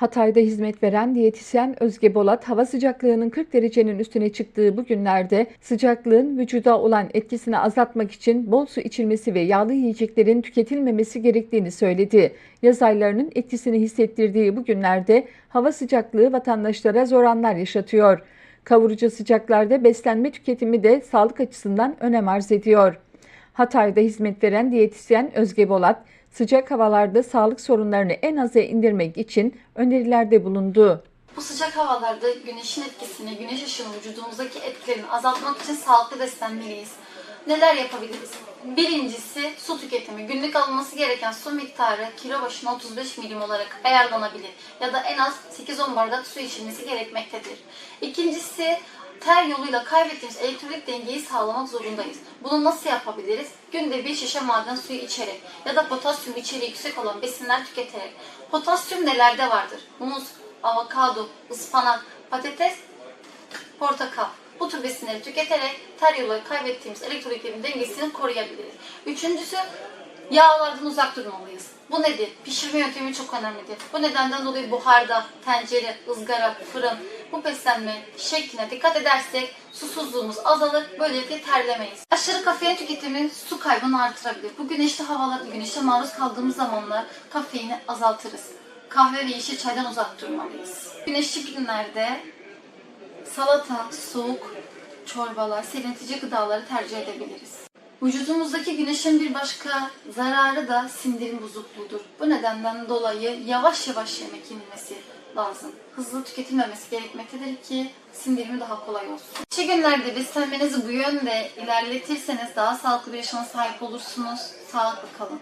Hatay'da hizmet veren diyetisyen Özge Bolat, hava sıcaklığının 40 derecenin üstüne çıktığı bu günlerde sıcaklığın vücuda olan etkisini azaltmak için bol su içilmesi ve yağlı yiyeceklerin tüketilmemesi gerektiğini söyledi. Yaz aylarının etkisini hissettirdiği bu günlerde hava sıcaklığı vatandaşlara zor anlar yaşatıyor. Kavurucu sıcaklarda beslenme tüketimi de sağlık açısından önem arz ediyor. Hatay'da hizmet veren diyetisyen Özge Bolat, sıcak havalarda sağlık sorunlarını en aza indirmek için önerilerde bulundu. Bu sıcak havalarda güneşin etkisini, güneş ışığının vücudumuzdaki etkilerini azaltmak için sağlıklı beslenmeliyiz. Neler yapabiliriz? Birincisi su tüketimi. Günlük alınması gereken su miktarı kilo başına 35 milim olarak ayarlanabilir. Ya da en az 8-10 bardak su içilmesi gerekmektedir. İkincisi ter yoluyla kaybettiğimiz elektrolit dengeyi sağlamak zorundayız. Bunu nasıl yapabiliriz? Günde bir şişe maden suyu içerek ya da potasyum içeriği yüksek olan besinler tüketerek. Potasyum nelerde vardır? Muz, avokado, ıspanak, patates, portakal. Bu tür besinleri tüketerek ter yoluyla kaybettiğimiz elektrolitlerin dengesini koruyabiliriz. Üçüncüsü yağlardan uzak durmalıyız. Bu nedir? Pişirme yöntemi çok önemlidir. Bu nedenden dolayı buharda, tencere, ızgara, fırın bu beslenme şekline dikkat edersek susuzluğumuz azalır, böylelikle terlemeyiz. Aşırı kafein tüketimi su kaybını artırabilir. Bu güneşli havalarda, güneşe maruz kaldığımız zamanlar kafeini azaltırız. Kahve ve yeşil çaydan uzak durmalıyız. Güneşli günlerde salata, soğuk çorbalar, serinletici gıdaları tercih edebiliriz. Vücudumuzdaki güneşin bir başka zararı da sindirim bozukluğudur. Bu nedenden dolayı yavaş yavaş yemek yenilmesi lazım. Hızlı tüketilmemesi gerekmektedir ki sindirimi daha kolay olsun. Çi günlerde beslenmenizi bu yönde ilerletirseniz daha sağlıklı bir yaşama sahip olursunuz. Sağlıklı kalın.